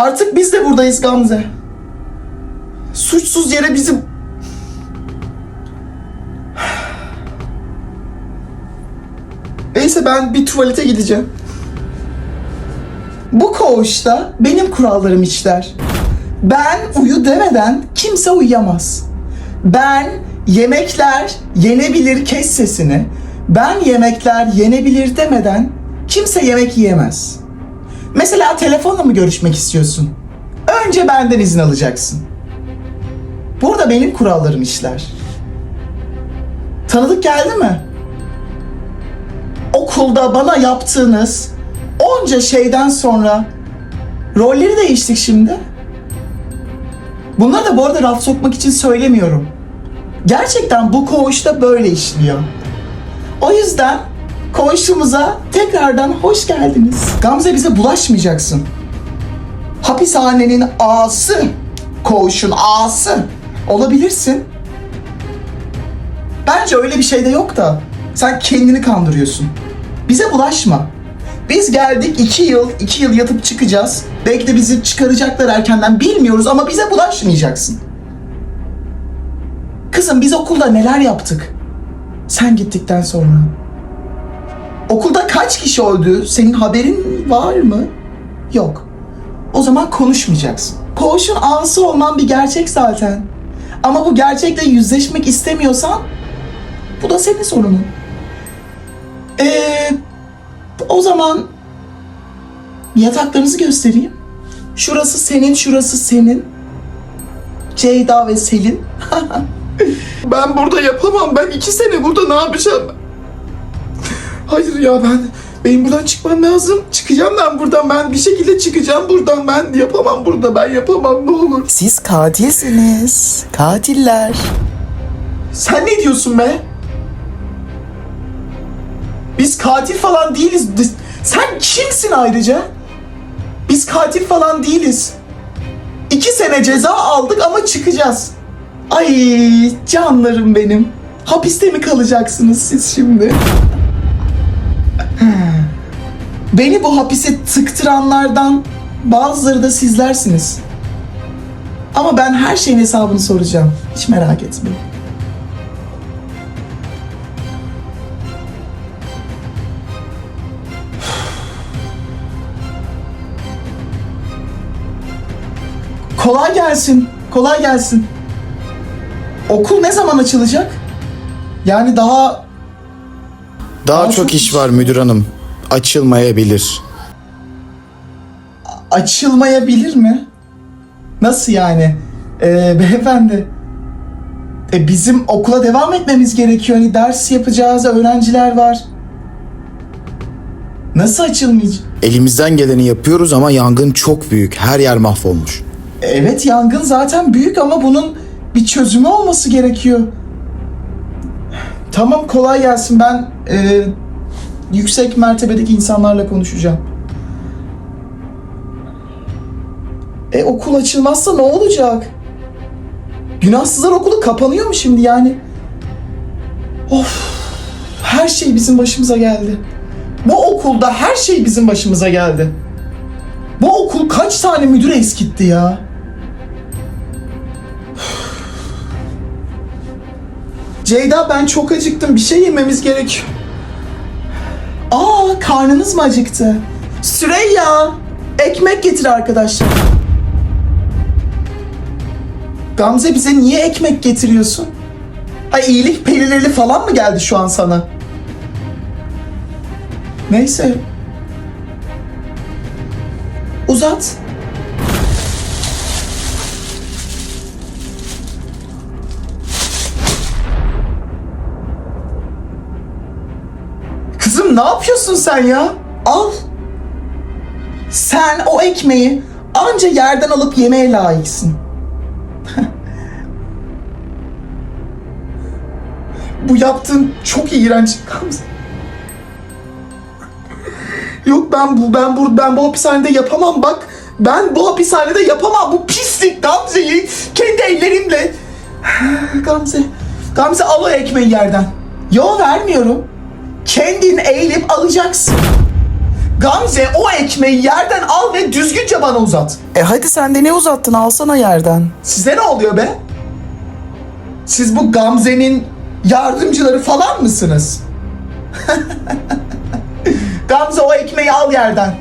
Artık biz de buradayız Gamze. Suçsuz yere bizim... Neyse ben bir tuvalete gideceğim. Bu koğuşta benim kurallarım işler. Ben uyu demeden kimse uyuyamaz. Ben yemekler yenebilir kes sesini. Ben yemekler yenebilir demeden kimse yemek yiyemez. Mesela telefonla mı görüşmek istiyorsun? Önce benden izin alacaksın. Burada benim kurallarım işler. Tanıdık geldi mi? Okulda bana yaptığınız onca şeyden sonra rolleri değiştik şimdi. Bunları da bu arada laf sokmak için söylemiyorum. Gerçekten bu koğuşta böyle işliyor. O yüzden koğuşumuza tekrardan hoş geldiniz. Gamze bize bulaşmayacaksın. Hapishanenin ağası, koğuşun ağası olabilirsin. Bence öyle bir şey de yok da sen kendini kandırıyorsun. Bize bulaşma. Biz geldik iki yıl, iki yıl yatıp çıkacağız. Belki de bizi çıkaracaklar erkenden bilmiyoruz ama bize bulaşmayacaksın. Kızım biz okulda neler yaptık? Sen gittikten sonra. Okulda kaç kişi öldü? Senin haberin var mı? Yok. O zaman konuşmayacaksın. Koğuşun ağası olman bir gerçek zaten. Ama bu gerçekle yüzleşmek istemiyorsan bu da senin sorunun. Ee, o zaman yataklarınızı göstereyim. Şurası senin, şurası senin. Ceyda ve Selin. ben burada yapamam. Ben iki sene burada ne yapacağım? Hayır ya ben benim buradan çıkmam lazım. Çıkacağım ben buradan. Ben bir şekilde çıkacağım buradan. Ben yapamam burada. Ben yapamam ne olur. Siz katilsiniz. Katiller. Sen ne diyorsun be? Biz katil falan değiliz. Sen kimsin ayrıca? Biz katil falan değiliz. İki sene ceza aldık ama çıkacağız. Ay canlarım benim. Hapiste mi kalacaksınız siz şimdi? Beni bu hapise tıktıranlardan bazıları da sizlersiniz. Ama ben her şeyin hesabını soracağım. Hiç merak etmeyin. Kolay gelsin. Kolay gelsin. Okul ne zaman açılacak? Yani daha Daha Daha çok çok iş var müdür hanım. Açılmayabilir. açılmayabilir mi? Nasıl yani? Ee, beyefendi. E, bizim okula devam etmemiz gerekiyor. Hani ders yapacağız, öğrenciler var. Nasıl açılmayacak? Elimizden geleni yapıyoruz ama yangın çok büyük. Her yer mahvolmuş. Evet yangın zaten büyük ama bunun bir çözümü olması gerekiyor. Tamam kolay gelsin ben e, yüksek mertebedeki insanlarla konuşacağım. E okul açılmazsa ne olacak? Günahsızlar okulu kapanıyor mu şimdi yani? Of her şey bizim başımıza geldi. Bu okulda her şey bizim başımıza geldi. Bu okul kaç tane müdür eskitti ya? Ceyda ben çok acıktım. Bir şey yememiz gerek. Aa karnınız mı acıktı? Süreyya ekmek getir arkadaşlar. Gamze bize niye ekmek getiriyorsun? Ay iyilik perileri falan mı geldi şu an sana? Neyse. Uzat. Ne yapıyorsun sen ya? Al. Sen o ekmeği anca yerden alıp yemeye layıksın. Bu yaptığın çok iğrenç. Yok ben bu ben bu ben bu hapishanede yapamam bak. Ben bu hapishanede yapamam. Bu pislik Gamze'yi kendi ellerimle. Gamze. Gamze al o ekmeği yerden. Yo vermiyorum. Kendin eğilip alacaksın. Gamze o ekmeği yerden al ve düzgünce bana uzat. E hadi sen de ne uzattın alsana yerden. Size ne oluyor be? Siz bu Gamze'nin yardımcıları falan mısınız? Gamze o ekmeği al yerden.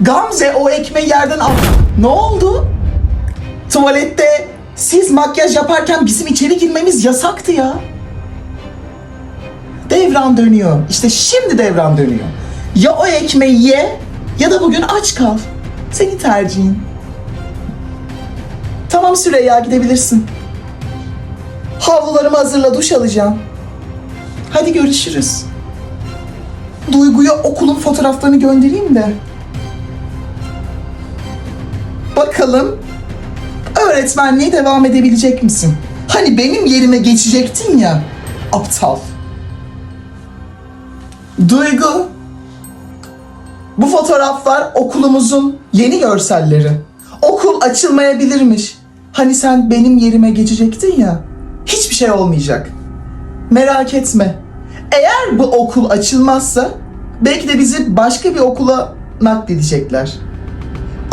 Gamze o ekmeği yerden al. Ne oldu? Tuvalette siz makyaj yaparken bizim içeri girmemiz yasaktı ya. Devran dönüyor. İşte şimdi devran dönüyor. Ya o ekmeği ye ya da bugün aç kal. Senin tercihin. Tamam Süreyya gidebilirsin. Havlularımı hazırla duş alacağım. Hadi görüşürüz. Duygu'ya okulun fotoğraflarını göndereyim de. Bakalım öğretmenliğe devam edebilecek misin? Hani benim yerime geçecektin ya. Aptal. Duygu. Bu fotoğraflar okulumuzun yeni görselleri. Okul açılmayabilirmiş. Hani sen benim yerime geçecektin ya. Hiçbir şey olmayacak. Merak etme. Eğer bu okul açılmazsa belki de bizi başka bir okula nakledecekler.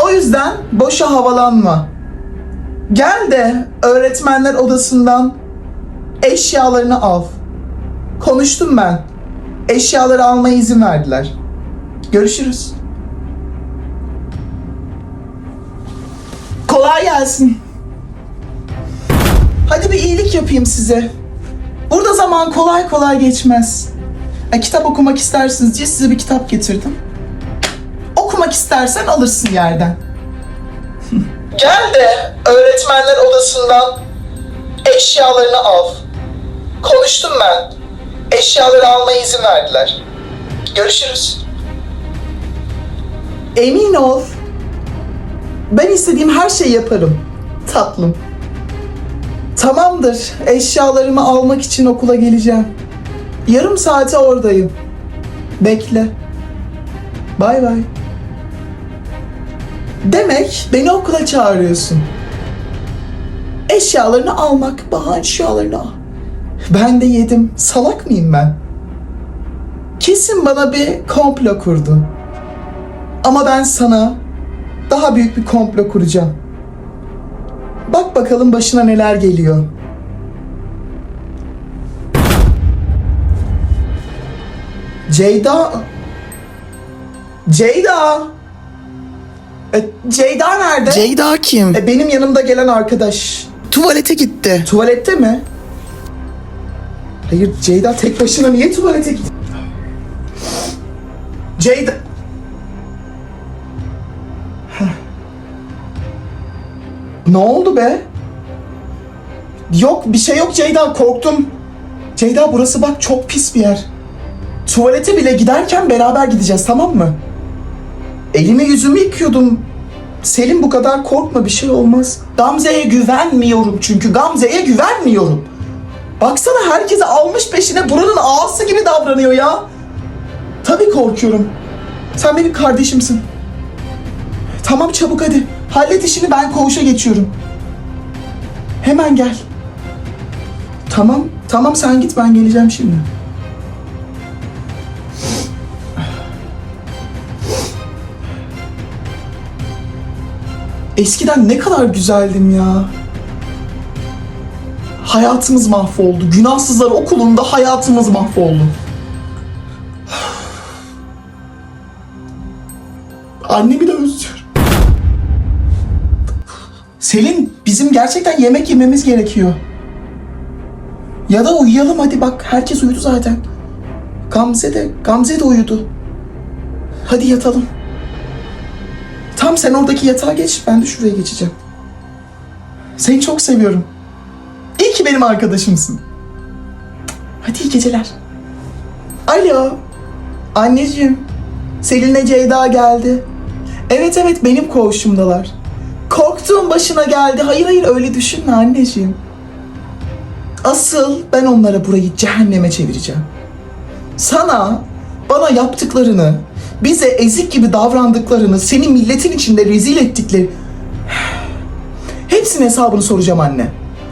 O yüzden boşa havalanma. Gel de öğretmenler odasından eşyalarını al. Konuştum ben. Eşyaları almaya izin verdiler. Görüşürüz. Kolay gelsin. Hadi bir iyilik yapayım size. Burada zaman kolay kolay geçmez. E, kitap okumak istersiniz diye size bir kitap getirdim. Okumak istersen alırsın yerden. Gel de öğretmenler odasından eşyalarını al. Konuştum ben. Eşyaları almaya izin verdiler. Görüşürüz. Emin ol. Ben istediğim her şeyi yaparım. Tatlım. Tamamdır. Eşyalarımı almak için okula geleceğim. Yarım saate oradayım. Bekle. Bay bay. Demek beni okula çağırıyorsun. Eşyalarını almak, bana eşyalarını al. Ben de yedim. Salak mıyım ben? Kesin bana bir komplo kurdu. Ama ben sana daha büyük bir komplo kuracağım. Bak bakalım başına neler geliyor. Ceyda... Ceyda! E, Ceyda nerede? Ceyda kim? E, benim yanımda gelen arkadaş. Tuvalete gitti. Tuvalette mi? Hayır Ceyda tek başına niye tuvalete gitti? Ceyda... Heh. ne oldu be? Yok bir şey yok Ceyda korktum. Ceyda burası bak çok pis bir yer. Tuvalete bile giderken beraber gideceğiz tamam mı? Elimi yüzümü yıkıyordum. Selim bu kadar korkma bir şey olmaz. Gamze'ye güvenmiyorum çünkü Gamze'ye güvenmiyorum. Baksana herkese almış peşine buranın ağası gibi davranıyor ya. Tabii korkuyorum. Sen benim kardeşimsin. Tamam çabuk hadi. Hallet işini ben koğuşa geçiyorum. Hemen gel. Tamam, tamam sen git ben geleceğim şimdi. Eskiden ne kadar güzeldim ya. Hayatımız mahvoldu. Günahsızlar okulunda hayatımız mahvoldu. Annemi de özlüyorum. Selin, bizim gerçekten yemek yememiz gerekiyor. Ya da uyuyalım hadi bak herkes uyudu zaten. Gamze de, Gamze de uyudu. Hadi yatalım. Tam sen oradaki yatağa geç, ben de şuraya geçeceğim. Seni çok seviyorum. İyi ki benim arkadaşımsın. Hadi iyi geceler. Alo. Anneciğim. Selin'le Ceyda geldi. Evet evet benim koğuşumdalar. Korktuğum başına geldi. Hayır hayır öyle düşünme anneciğim. Asıl ben onlara burayı cehenneme çevireceğim. Sana, bana yaptıklarını, bize ezik gibi davrandıklarını, senin milletin içinde rezil ettikleri... Hepsinin hesabını soracağım anne.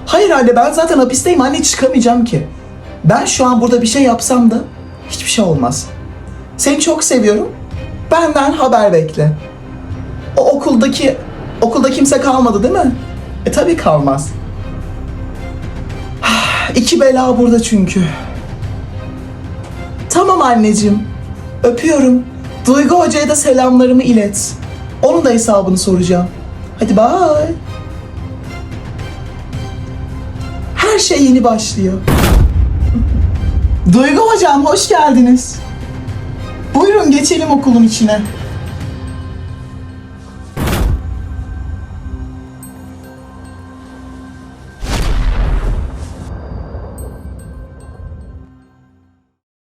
Hayır anne ben zaten hapisteyim anne çıkamayacağım ki. Ben şu an burada bir şey yapsam da hiçbir şey olmaz. Seni çok seviyorum. Benden haber bekle. O okuldaki okulda kimse kalmadı değil mi? E tabii kalmaz. İki bela burada çünkü. Tamam anneciğim. Öpüyorum. Duygu Hoca'ya da selamlarımı ilet. Onun da hesabını soracağım. Hadi bay. Her şey yeni başlıyor. Duygu Hocam hoş geldiniz. Buyurun geçelim okulun içine.